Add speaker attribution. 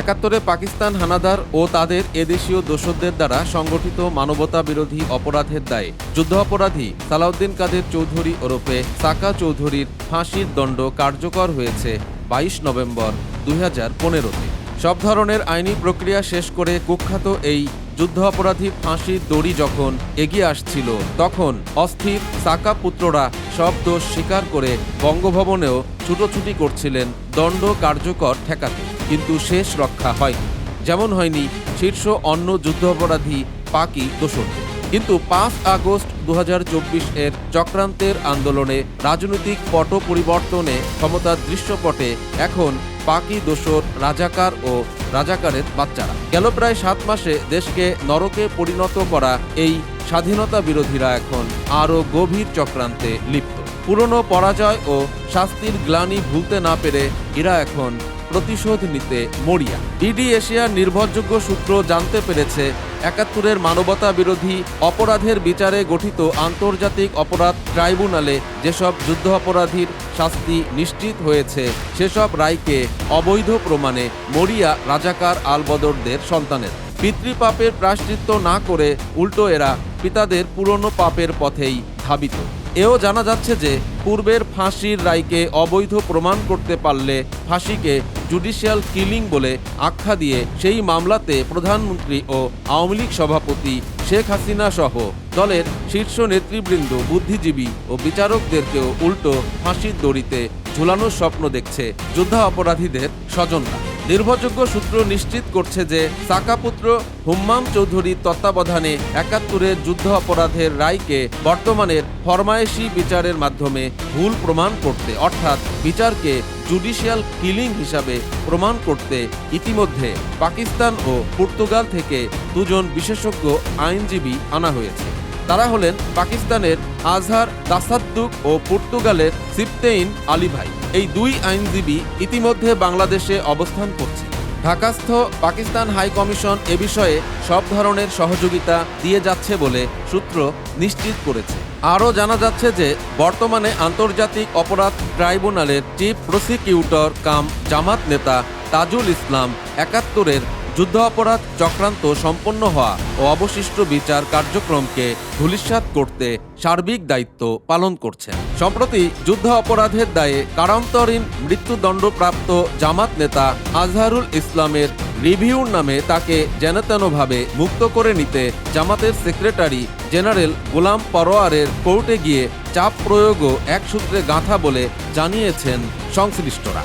Speaker 1: একাত্তরে পাকিস্তান হানাদার ও তাদের এদেশীয় দোসরদের দ্বারা সংগঠিত মানবতা বিরোধী অপরাধের দায়ে যুদ্ধ অপরাধী সালাউদ্দিন কাদের চৌধুরী ওরফে সাকা চৌধুরীর ফাঁসির দণ্ড কার্যকর হয়েছে বাইশ নভেম্বর দুই হাজার পনেরোতে। সব ধরনের আইনি প্রক্রিয়া শেষ করে কুখ্যাত এই যুদ্ধ অপরাধী ফাঁসির দড়ি যখন এগিয়ে আসছিল, তখন অস্থির সাকা পুত্ররা সব দোষ স্বীকার করে বঙ্গভবনেও ছুটোছুটি করছিলেন দণ্ড কার্যকর ঠেকাতে, কিন্তু শেষ রক্ষা হয়নি। যেমন হয়নি শীর্ষ অন্য যুদ্ধ অপরাধী পাকি দোসরদের কিন্তু পাঁচ আগস্ট দু এর চক্রান্তের আন্দোলনে রাজনৈতিক পট পরিবর্তনে ক্ষমতার দৃশ্যপটে এখন পাকি দোসর রাজাকার ও রাজাকারের বাচ্চারা। গেল প্রায় সাত মাসে দেশকে নরকে পরিণত করা এই স্বাধীনতা বিরোধীরা এখন আরও গভীর চক্রান্তে লিপ্ত। পুরনো পরাজয় ও শাস্তির গ্লানি ভুলতে না পেরে এরা এখন প্রতিশোধ নিতে মরিয়া। ডিডি এশিয়ার নির্ভরযোগ্য সূত্র জানতে পেরেছে, একাত্তরের মানবতা বিরোধী অপরাধের বিচারে গঠিত আন্তর্জাতিক অপরাধ ট্রাইব্যুনালে যেসব যুদ্ধ অপরাধীর শাস্তি নিশ্চিত হয়েছে, সেসব রায়কে অবৈধ প্রমাণে মরিয়া রাজাকার আলবদরদের সন্তানের। পিতৃপাপের প্রায়শ্চিত্ত না করে উল্টো এরা পিতাদের পুরনো পাপের পথেই ধাবিত। এও জানা যাচ্ছে যে, পূর্বের ফাঁসির রায়কে অবৈধ প্রমাণ করতে পারলে ফাঁসিকে জুডিশিয়াল কিলিং বলে আখ্যা দিয়ে সেই মামলাতে প্রধানমন্ত্রী ও আওয়ামী লীগ সভাপতি শেখ হাসিনা সহ দলের শীর্ষ নেতৃবৃন্দ, বুদ্ধিজীবী ও বিচারকদেরকেও উল্টো ফাঁসির দড়িতে ঝুলানোর স্বপ্ন দেখছে যোদ্ধা অপরাধীদের স্বজনরা। নির্ভরযোগ্য সূত্র নিশ্চিত করছে যে সাকাপুত্র হুম্মাম চৌধুরীর তত্ত্বাবধানে একাত্তরের যুদ্ধ অপরাধের রায়কে বর্তমানের ফরমায়েশি বিচারের মাধ্যমে ভুল প্রমাণ করতে, অর্থাৎ বিচারকে জুডিশিয়াল কিলিং হিসাবে প্রমাণ করতে ইতিমধ্যে পাকিস্তান ও পর্তুগাল থেকে দুজন বিশেষজ্ঞ আইনজীবী আনা হয়েছে। তারা হলেন পাকিস্তানের আজহার দাসাদ্দুক ও পর্তুগালের সিপতেইন আলী ভাই। এই দুই আইনজীবী ইতিমধ্যে বাংলাদেশে অবস্থান করছে। ঢাকাস্থ পাকিস্তান হাই কমিশন এ বিষয়ে সব ধরনের সহযোগিতা দিয়ে যাচ্ছে বলে সূত্র নিশ্চিত করেছে। আরও জানা যাচ্ছে যে, বর্তমানে আন্তর্জাতিক অপরাধ ট্রাইব্যুনালের চিফ প্রসিকিউটর কাম জামাত নেতা তাজুল ইসলাম একাত্তরের যুদ্ধ অপরাধ চক্রান্ত সম্পন্ন হওয়া ও অবশিষ্ট বিচার কার্যক্রমকে ধূলিসাৎ করতে সার্বিক দায়িত্ব পালন করছেন। সম্প্রতি যুদ্ধ অপরাধের দায়ে কারান্তরীণ মৃত্যুদণ্ডপ্রাপ্ত জামাত নেতা আজহারুল ইসলামের রিভিউর নামে তাকে যেনতেনভাবে মুক্ত করে নিতে জামাতের সেক্রেটারি জেনারেল গোলাম পরোয়ারের কোর্টে গিয়ে চাপ প্রয়োগও এক সূত্রে গাঁথা বলে জানিয়েছেন সংশ্লিষ্টরা।